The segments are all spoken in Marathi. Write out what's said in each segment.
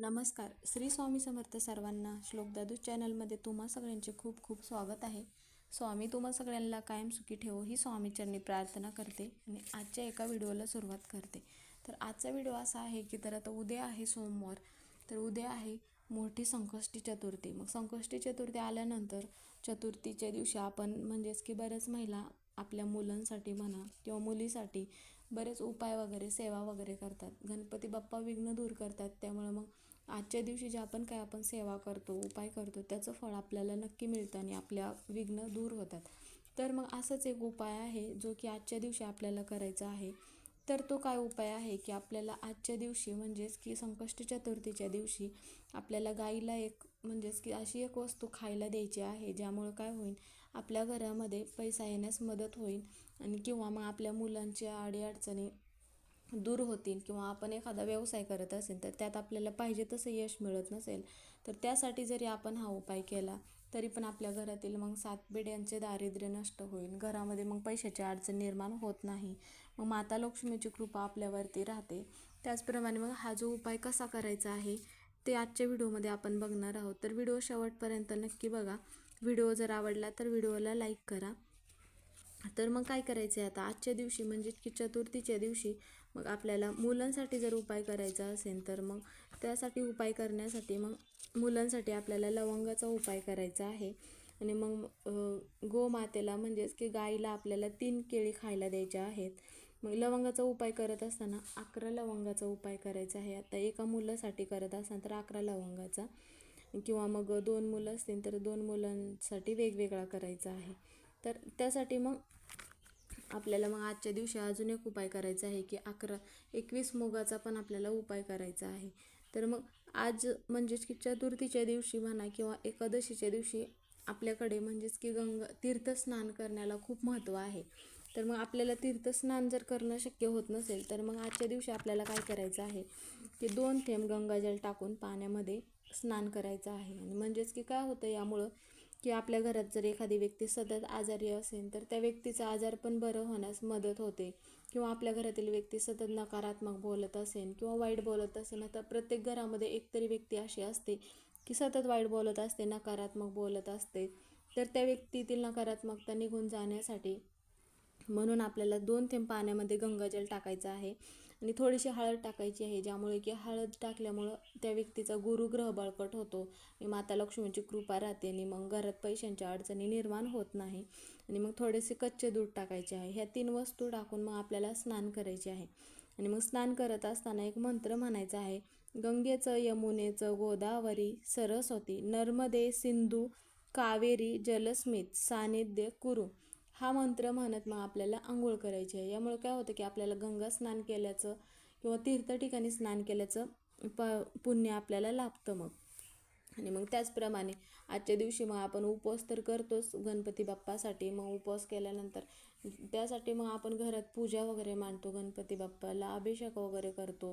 नमस्कार. श्री स्वामी समर्थ सर्वांना श्लोक दादू चॅनलमध्ये तुम्हा सगळ्यांचे खूप खूप स्वागत आहे. स्वामी तुम्हा सगळ्यांना कायम सुखी ठेवो ही स्वामीचरणी प्रार्थना करते आणि आजच्या एका व्हिडिओला सुरुवात करते. तर आजचा व्हिडिओ असा आहे की तर आता उद्या आहे सोमवार. तर उद्या आहे मोठी संकष्टी चतुर्थी. मग संकष्टी चतुर्थी आल्यानंतर चतुर्थीच्या दिवशी आपण म्हणजेच की बऱ्याच महिला आपल्या मुलांसाठी म्हणा किंवा मुलीसाठी बरेच उपाय वगैरे सेवा वगैरे करतात. गणपती बाप्पा विघ्न दूर करतात. त्यामुळे मग आजच्या दिवशी जे आपण काय आपण सेवा करतो उपाय करतो त्याचं फळ आपल्याला नक्की मिळतं आणि आपल्या विघ्न दूर होतात. तर मग असंच एक उपाय आहे जो की आजच्या दिवशी आपल्याला करायचा आहे. तर तो काय उपाय आहे की आपल्याला आजच्या दिवशी म्हणजेच की संकष्ट चतुर्थीच्या दिवशी आपल्याला गाईला एक म्हणजेच की अशी एक वस्तू खायला द्यायची आहे ज्यामुळं काय होईल आपल्या घरामध्ये पैसा येण्यास मदत होईल आणि किंवा मग आपल्या मुलांच्या अडीअडचणी दूर होतील किंवा आपण एखादा व्यवसाय करत असेल तर त्यात आपल्याला पाहिजे तसं यश मिळत नसेल तर त्यासाठी जरी आपण हा उपाय केला तरी पण आपल्या घरातील मग सात पिढ्यांचे दारिद्र्य नष्ट होईल. घरामध्ये मग पैशाची अडचण निर्माण होत नाही. मग माता लक्ष्मीची कृपा आपल्यावरती राहते. त्याचप्रमाणे मग हा जो उपाय कसा करायचा आहे ते आजच्या व्हिडिओमध्ये आपण बघणार आहोत. तर व्हिडिओ शेवटपर्यंत नक्की बघा. व्हिडिओ जर आवडला तर व्हिडिओला लाईक करा. तर मग काय करायचं आहे आता? आजच्या दिवशी म्हणजे की चतुर्थीच्या दिवशी मग आपल्याला मुलांसाठी जर उपाय करायचा असेल तर मग त्यासाठी उपाय करण्यासाठी मग मुलांसाठी आपल्याला लवंगाचा उपाय करायचा आहे. आणि मग गोमातेला म्हणजेच की गाईला आपल्याला तीन केळी खायला द्यायच्या आहेत. मग लवंगाचा उपाय करत असताना अकरा लवंगाचा उपाय करायचा आहे. आता एका मुलासाठी करत असाल तर अकरा लवंगाचा. किंवा मग दोन मुलं असतील तर दोन मुलांसाठी वेगवेगळा करायचा आहे. तर त्यासाठी मग आपल्याला मग आजच्या दिवशी अजून एक उपाय करायचा आहे की अकरा एकवीस मुगाचा पण आपल्याला उपाय करायचा आहे. तर मग आज म्हणजेच की चतुर्थीच्या दिवशी म्हणा किंवा एकादशीच्या दिवशी आपल्याकडे म्हणजेच की गंगा तीर्थस्नान करण्याला खूप महत्त्व आहे. तर मग आपल्याला तीर्थस्नान जर करणं शक्य होत नसेल तर मग आजच्या दिवशी आपल्याला काय करायचं आहे की दोन थेंब गंगाजल टाकून पाण्यामध्ये स्नान करायचं आहे. आणि म्हणजेच की काय होतं यामुळं की आपल्या घरात जर एखादी व्यक्ती सतत आजारी असेल तर त्या व्यक्तीचा आजार पण बरं होण्यास मदत होते. किंवा आपल्या घरातील व्यक्ती सतत नकारात्मक बोलत असेल किंवा वाईट बोलत असेल तर प्रत्येक घरामध्ये एकतरी व्यक्ती अशी असते की सतत वाईट बोलत असते नकारात्मक बोलत असते. तर त्या व्यक्तीतील नकारात्मकता निघून जाण्यासाठी म्हणून आपल्याला दोन थेंब पाण्यामध्ये गंगाजल टाकायचं आहे. आणि थोडीशी हळद टाकायची आहे ज्यामुळे की हळद टाकल्यामुळं त्या व्यक्तीचा गुरुग्रह बळकट होतो. आणि माता लक्ष्मीची कृपा राहते आणि मग घरात पैशांच्या अडचणी निर्माण होत नाही. आणि मग थोडेसे कच्चे दूध टाकायचे आहे. ह्या तीन वस्तू टाकून मग आपल्याला स्नान करायचे आहे. आणि मग स्नान करत असताना एक मंत्र म्हणायचा आहे. गंगेचं यमुनेचं गोदावरी सरस्वती नर्मदे सिंधू कावेरी जलस्मित सानिध्य कुरु हा मंत्र म्हणत मग आपल्याला आंघोळ करायची आहे. यामुळे काय होतं की आपल्याला गंगा स्नान केल्याचं किंवा तीर्थ ठिकाणी स्नान केल्याचं प पुण्य आपल्याला लाभतं मग. आणि मग त्याचप्रमाणे आजच्या दिवशी मग आपण उपवास तर करतोच गणपती बाप्पासाठी. मग उपवास केल्यानंतर त्यासाठी मग आपण घरात पूजा वगैरे मांडतो. गणपती बाप्पाला अभिषेक वगैरे करतो.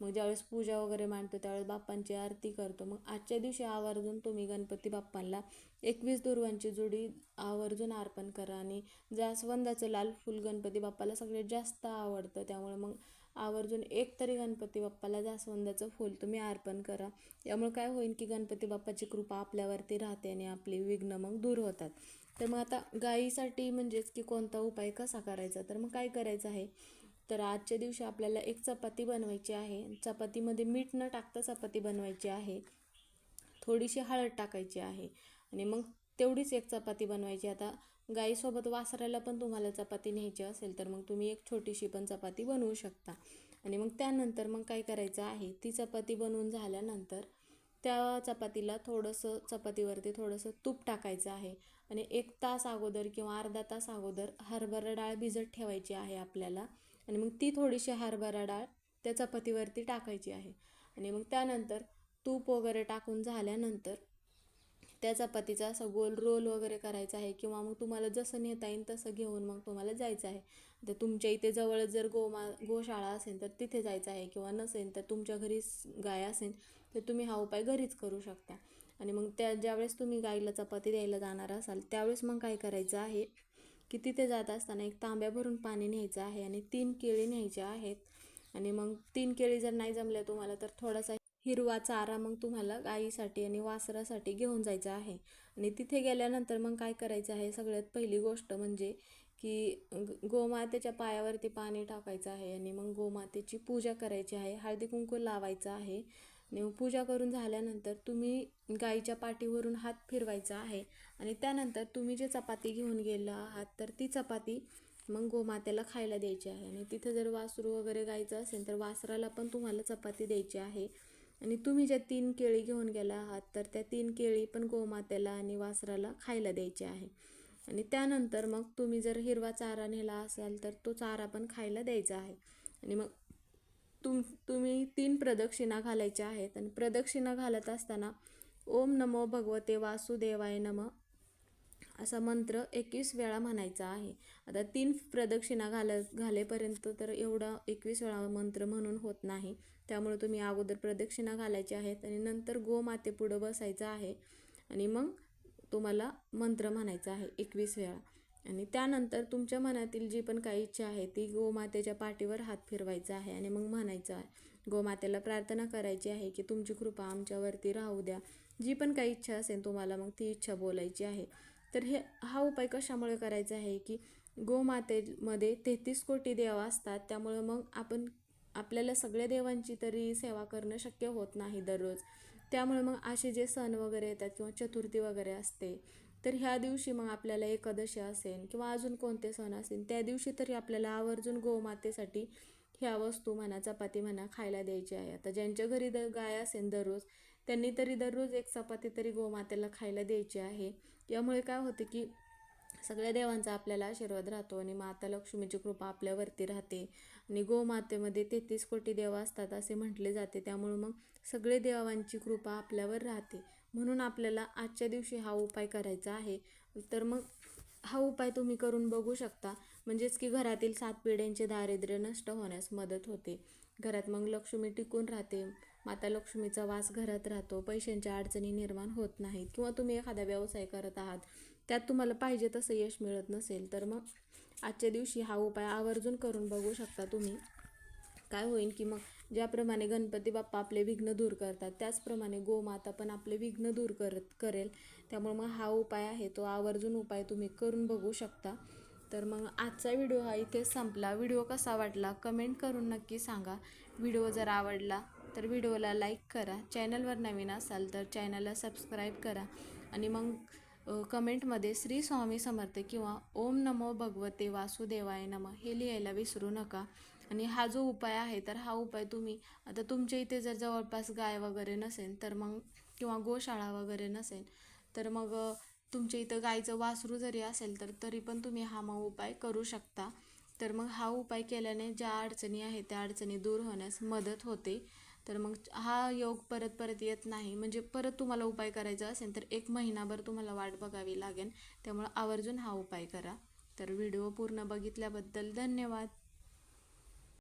मग ज्यावेळेस पूजा वगैरे मांडतो त्यावेळेस बाप्पांची आरती करतो. मग आजच्या दिवशी आवर्जून तुम्ही गणपती बाप्पांना एकवीस दुर्वांची जोडी आवर्जून अर्पण करा आणि जास्वंदाचं लाल फुल गणपती बाप्पाला सगळ्यात जास्त आवडतं त्यामुळे मग आवर्जून एक तरी गणपती बाप्पाला जास्वंदाचं फूल तुम्ही अर्पण करा. यामुळे काय होईल की गणपती बाप्पाची कृपा आपल्यावरती राहते आणि आपली विघ्न मग दूर होतात. तर मग आता गायीसाठी म्हणजेच की कोणता उपाय कसा करायचा? तर मग काय करायचं आहे? तर आजच्या दिवशी आपल्याला एक चपाती बनवायची आहे. चपातीमध्ये मीठ न टाकता चपाती बनवायची आहे. थोडीशी हळद टाकायची आहे. आणि मग तेवढीच एक चपाती बनवायची. आता गाईसोबत वासरायला पण तुम्हाला चपाती न्यायची असेल तर मग तुम्ही एक छोटीशी पण चपाती बनवू शकता. आणि मग त्यानंतर मग काय करायचं आहे ती चपाती बनवून झाल्यानंतर त्या चपातीला थोडंसं चपातीवरती थोडंसं तूप टाकायचं आहे. आणि एक तास अगोदर किंवा अर्धा तास अगोदर हरभरा डाळ भिजत ठेवायची आहे आपल्याला. आणि मग ती थोडीशी हरभरा डाळ त्या चपातीवरती टाकायची आहे. आणि मग त्यानंतर तूप वगैरे टाकून झाल्यानंतर त्या चपातीचा असं गोल रोल वगैरे करायचा आहे किंवा मग तुम्हाला जसं नेता येईल तसं घेऊन मग तुम्हाला जायचं आहे. तर तुमच्या इथे जवळ जर गोमा गोशाळा असेल तर तिथे जायचं आहे किंवा नसेल तर तुमच्या घरी गाय असेल तर तुम्ही हा उपाय घरीच करू शकता. आणि मग त्या ज्यावेळेस तुम्ही गाईला चपाती द्यायला जाणार असाल त्यावेळेस मग काय करायचं आहे? की तिथे जात असताना एक तांब्या भरून पाणी न्यायचं आहे आणि तीन केळी न्यायच्या आहेत. आणि मग तीन केळी जर नाही जमल्या तुम्हाला तर थोडासा हिरवा चारा मग तुम्हाला गाईसाठी आणि वासरासाठी घेऊन जायचा आहे. आणि तिथे गेल्यानंतर मग काय करायचं आहे? सगळ्यात पहिली गोष्ट म्हणजे की गोमातेच्या पायावरती पाणी टाकायचं आहे आणि मग गोमातेची पूजा करायची आहे. हळदी कुंकू लावायचं आहे. आणि पूजा करून झाल्यानंतर तुम्ही गाईच्या पाठीवरून हात फिरवायचा आहे. आणि त्यानंतर तुम्ही जे चपाती घेऊन गेला आहात तर ती चपाती मग गोमातेला खायला द्यायची आहे. आणि तिथे जर वासरू वगैरे गायचं असेल तर वासराला पण तुम्हाला चपाती द्यायची आहे. आणि तुम्ही ज्या तीन केळी घेऊन गेला आहात तर त्या तीन केळी पण गोमातेला आणि वासराला खायला द्यायची आहे. आणि त्यानंतर मग तुम्ही जर हिरवा चारा नेला असाल तर तो चारा पण खायला द्यायचा आहे. आणि मग तुम तुम्ही तीन प्रदक्षिणा घालायच्या आहेत आणि प्रदक्षिणा घालत असताना ओम नमो भगवते वासुदेवाय नम असा मंत्र एकवीस वेळा म्हणायचा आहे. आता तीन प्रदक्षिणा घाल घालेपर्यंत तर एवढा एकवीस वेळा मंत्र म्हणून होत नाही. त्यामुळे तुम्ही अगोदर प्रदक्षिणा घालायची आहेत आणि नंतर गोमाते पुढं बसायचं आहे आणि मग तुम्हाला मंत्र म्हणायचा आहे एकवीस वेळा. आणि त्यानंतर तुमच्या मनातील जी पण काही इच्छा आहे ती गोमातेच्या पाठीवर हात फिरवायचा आहे आणि मग म्हणायचं आहे. गोमातेला प्रार्थना करायची आहे की तुमची कृपा आमच्यावरती राहू द्या. जी पण काही इच्छा असेल तुम्हाला मग ती इच्छा बोलायची आहे. तर हे हा उपाय कशामुळे करायचा आहे की गोमातेमध्ये तेहतीस कोटी देव असतात. त्यामुळे मग आपण आपल्याला सगळ्या देवांची तरी सेवा करणं शक्य होत नाही दररोज. त्यामुळे मग असे जे सण वगैरे येतात किंवा चतुर्थी वगैरे असते तर ह्या दिवशी मग आपल्याला एकादशी असेल किंवा अजून कोणते सण असेल त्या दिवशी तरी आपल्याला आवर्जून गोमातेसाठी ह्या वस्तू म्हणा चपाती म्हणा खायला द्यायची आहे. आता ज्यांच्या घरी द गाय असेल दररोज त्यांनी तरी दररोज एक चपाती तरी गोमातेला खायला द्यायची आहे. यामुळे काय होते की सगळ्या देवांचा आपल्याला आशीर्वाद राहतो आणि माता लक्ष्मीची कृपा आपल्यावरती राहते. आणि गोमातेमध्ये तेहतीस कोटी देव असतात असे म्हटले जाते. त्यामुळे मग सगळे देवांची कृपा आपल्यावर राहते. म्हणून आपल्याला आजच्या दिवशी हा उपाय करायचा आहे. तर मग हा उपाय तुम्ही करून बघू शकता. म्हणजेच की घरातील सात पिढ्यांचे दारिद्र्य नष्ट होण्यास मदत होते. घरात मग लक्ष्मी टिकून राहते. माता लक्ष्मीचा वास घरात राहतो. पैशांच्या अडचणी निर्माण होत नाहीत. किंवा तुम्ही एखादा व्यवसाय करत आहात. त्यात तुम्हाला पाहिजे तसं यश मिळत नसेल. तर मग आजच्या दिवशी हा उपाय आवर्जून करून बघू शकता तुम्ही. काय होईल की मग ज्याप्रमाणे गणपती बाप्पा आपले विघ्न दूर करतात त्याचप्रमाणे गोमाता पण आपले विघ्न दूर करत करेल. त्यामुळे मग हा उपाय आहे तो आवर्जून उपाय तुम्ही करून बघू शकता. तर मग आजचा व्हिडिओ हा इथेच संपला. व्हिडिओ कसा वाटला कमेंट करून नक्की सांगा. व्हिडिओ जर आवडला तर व्हिडिओला लाईक करा. चॅनलवर नवीन असाल तर चॅनलला सबस्क्राईब करा. आणि मग कमेंटमध्ये श्री स्वामी समर्थ किंवा ओम नमो भगवते वासुदेवाय नम हे लिहायला विसरू नका. आणि हा जो उपाय आहे तर हा उपाय तुम्ही आता तुमच्या इथे जर जवळपास गाय वगैरे नसेल तर मग किंवा गोशाळा वगैरे नसेल तर मग तुमच्या इथं गायीचं वासरू जरी असेल तर तरी पण तुम्ही हा मग उपाय करू शकता. तर मग हा उपाय केल्याने ज्या अडचणी आहेत त्या अडचणी दूर होण्यास मदत होते. तर मग हा योग परत परत येत नाही. म्हणजे परत तुम्हाला उपाय करायचा असेल तर एक महिनाभर तुम्हाला वाट बघावी लागेल. त्यामुळं आवर्जून हा उपाय करा. तर व्हिडिओ पूर्ण बघितल्याबद्दल धन्यवाद.